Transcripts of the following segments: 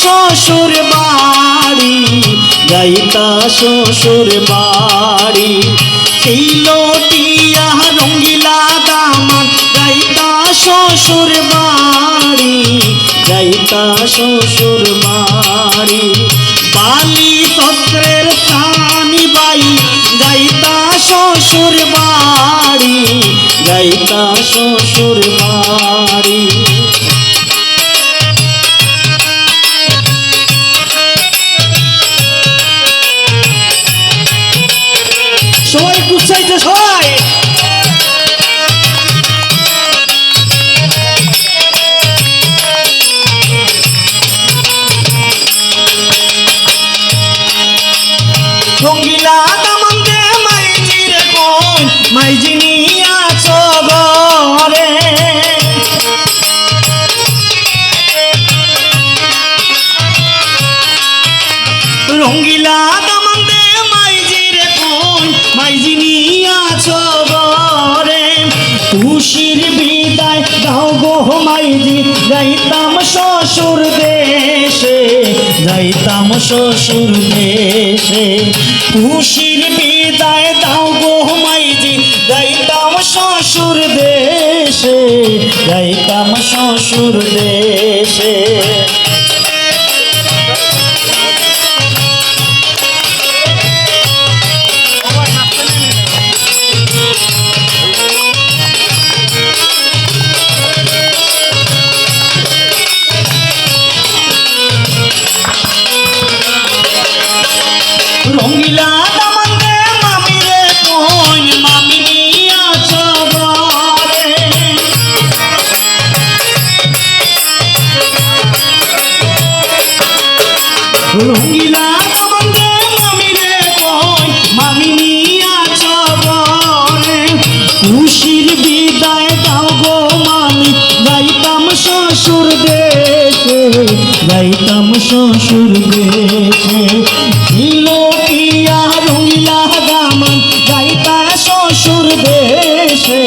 শ্বশুর বাড়ি যাইতা শ্বশুর বাড়ি। তিলটিয়া রঙ্গিলা দামান যাইতা শ্বশুর বাড়ি যাইতা শ্বশুর বাড়ি। বালি তত্রের প্রাণী বাই যাইতা শ্বশুর বাড়ি যাইতা শ্বশুর বাড়ি। দামন্দে মাইজির কোন মাইজিনি আছো খুশির বিদায় দাও গো মাইজি যাইতাম শ্বশুর দেশে, যাইতাম শ্বশুর দেশে। খুশির বিদায় দাও গো মাইজি যাইতাম শ্বশুর দেশে, যাইতাম শ্বশুর দেশে। রঙ্গিলা দামন্দে মামিরে কোন মামি আছো ঘরে খুশির বিদায় দাও গো মামি যাইতাম শ্বশুর দেশে যাইতাম শ্বশুর দেশে ইলোকিয়া রঙিলা দামান যাইতা শ্বশুর দেশে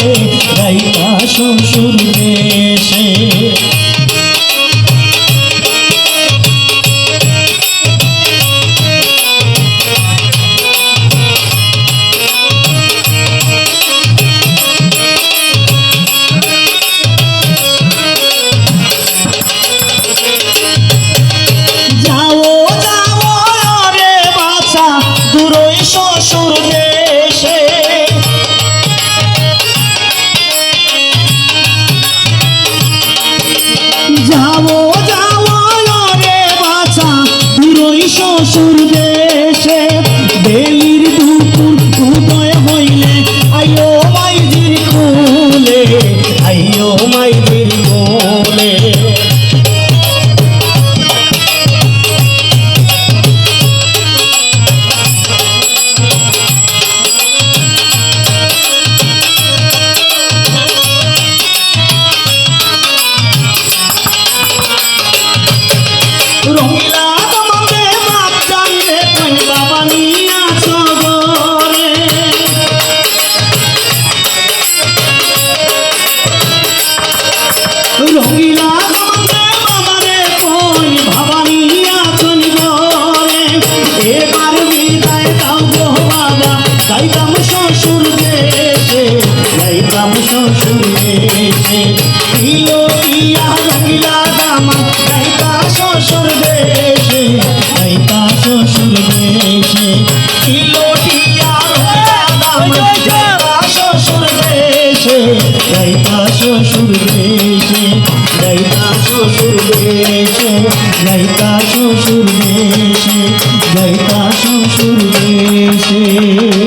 যাইতা শ্বশুর দেশে 呀我。বিদায় বাবা যাইতাম শ্বশুর দেশে যাইতাম শ্বশুর দেশে ইলো ইয়া রঙিলা দামা যাইতা শ্বশুর দেশে যাইতা শ্বশুর দেশে ইলো ইয়া রঙিলা দামা যাইতা শ্বশুর দেশে যাইতা শ্বশুর দেশে যাইতা শ্বশুর দেশে যাইতা শ্বশুর দেশে যাইতা நீ